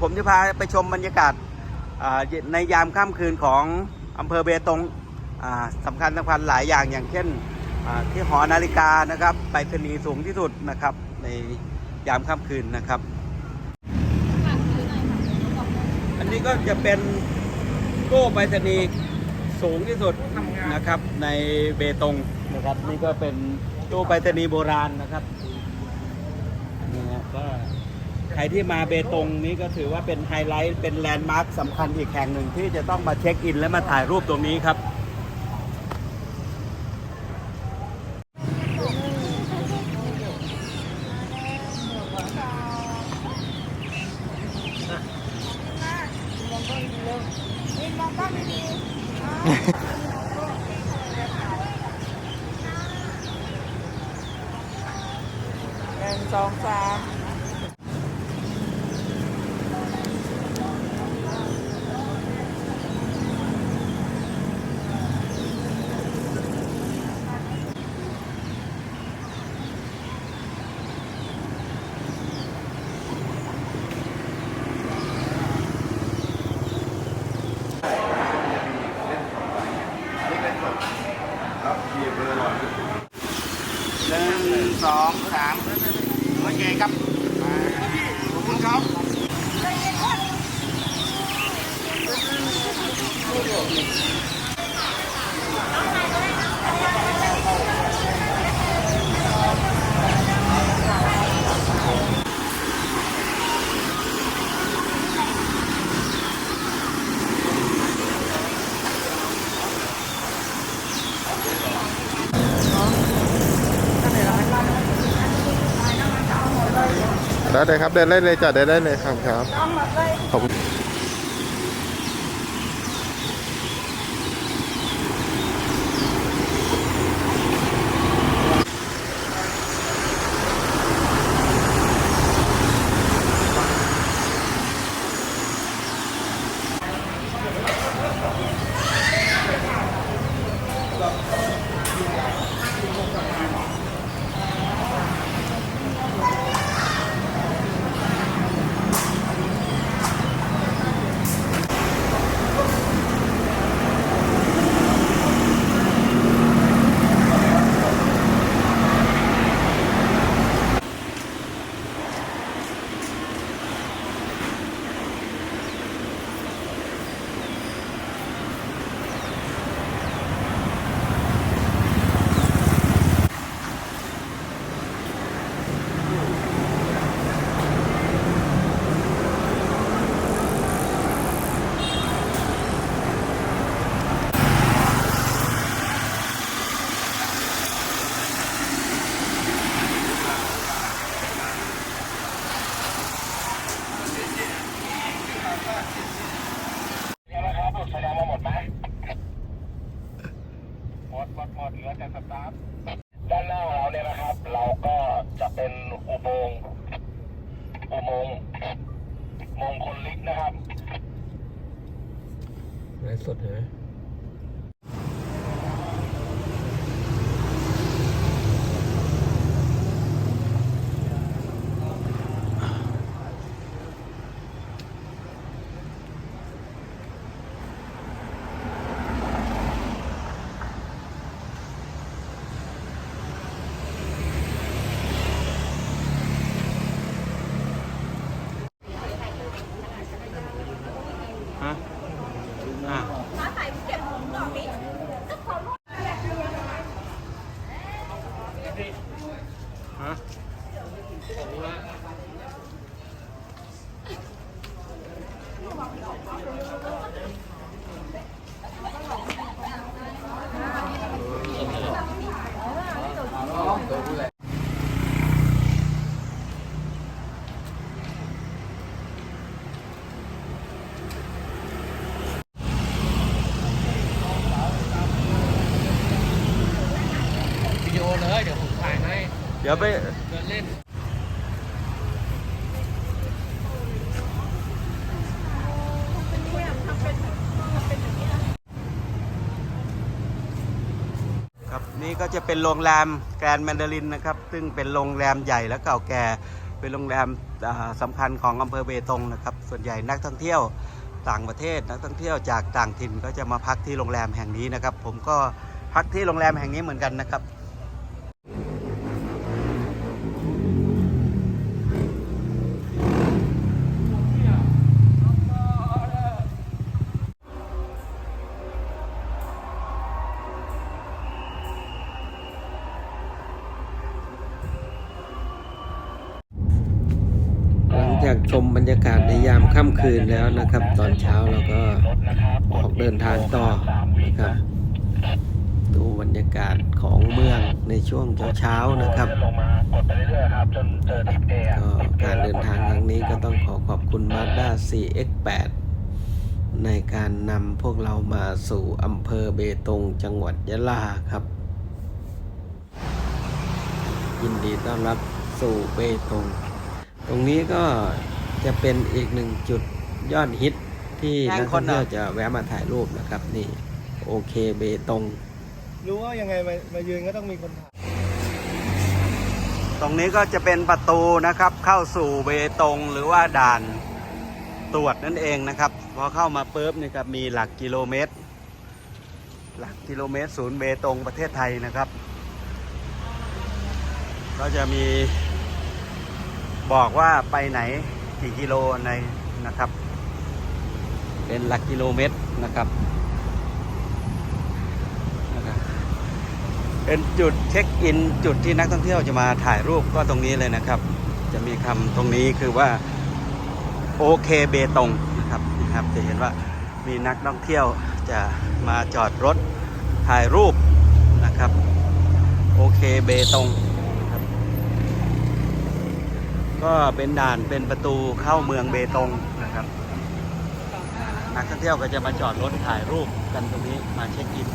ผมจะพาไปชมบรรยากาศในยามค่ำคืนของอำเภอเบตงสำคัญสำคัญหลายอย่างอย่างเช่นที่หอนาฬิกานะครับไปรษณีย์สูงที่สุดนะครับ ในยามค่ำคืนนะครับ อันนี้ก็จะเป็นโก้ไปรษณีย์สูงที่สุดนะครับในเบตงนะครับนี่ก็เป็นตู้ไปรษณีย์โบราณนะครับนี่ฮะก็ รที่มาเบตงนี้ก็ถือว่าเป็นไฮไลท์ เป็นแลนด์มาร์คสำคัญอีกแห่งหนึ่งที่จะต้องมาเช็คอินและมาถ่ายรูปตรงนี้ครับหนึ่งสองสามหนึ่งสองสามโอเคครับมาขอบคุณครับ ได้เลยครับเดินได้เลยจัดได้ได้เลยครับครับขอบคุณ ด้านหน้าเราเนี่ยนะครับ เราก็จะเป็นอุโมงค์อุโมงค์มงคลลิศนะครับไลฟ์สดเหรอ ฮะอะ ฟ้าใสเก็บผมก่อนดิก็ขอโทษ ฮะวิดีโอเลย เดี๋ยวผมถ่ายให้ เดี๋ยวไปครับนี่ก็จะเป็นโรงแรมแกรนด์แมนดารินนะครับ ซึ่งเป็นโรงแรมใหญ่และเก่าแก่ เป็นโรงแรมอ่าสำคัญของอำเภอเบตงนะครับ ส่วนใหญ่นักท่องเที่ยวต่างประเทศนักท่องเที่ยวจากต่างถิ่นก็จะมาพักที่โรงแรมแห่งนี้นะครับ ผมก็พักที่โรงแรมแห่งนี้เหมือนกันนะครับ จากชมบรรยากาศในยามค่ำคืนแล้วนะครับ ตอนเช้าเราก็ออกเดินทางต่อนะครับ ดูบรรยากาศของเมืองในช่วงเช้าๆนะครับลงมากดไปเรื่อยๆครับจนเจอทิปเอก็การเดินทางครั้งนี้ก็ต้องขอขอบคุณ Mazda CX8 ในการนำพวกเรามาสู่อำเภอเบตงจังหวัดยะลาครับ ยินดีต้อนรับสู่เบตง ตรงนี้ก็จะเป็นอีกหนึ่งจุดยอดฮิตที่นักท่องเที่ยวจะแวะมาถ่ายรูปนะครับ นี่โอเคเบตง รู้ว่ายังไงมามายืนก็ต้องมีคนถ่ายตรงนี้ก็จะเป็นประตูนะครับ เข้าสู่เบตงหรือว่าด่านตรวจนั่นเองนะครับ พอเข้ามาปุ๊บนี่ครับมีหลักกิโลเมตร หลักกิโลเมตรศูนย์เบตงประเทศไทยนะครับ ก็จะมี บอกว่าไปไหนกี่กิโลในนะครับ เป็นหลักกิโลเมตรนะครับ เป็นจุดเช็คอินจุดที่นักท่องเที่ยวจะมาถ่ายรูปก็ตรงนี้เลยนะครับ จะมีคำตรงนี้คือว่าโอเคเบตงนะครับนะครับ จะเห็นว่ามีนักท่องเที่ยวจะมาจอดรถถ่ายรูปนะครับ โอเคเบตงนะครับ ก็เป็นด่านเป็นประตูเข้าเมืองเบตงนะครับ นักท่องเที่ยวก็จะมาจอดรถถ่ายรูปกันตรงนี้มาเช็คอิน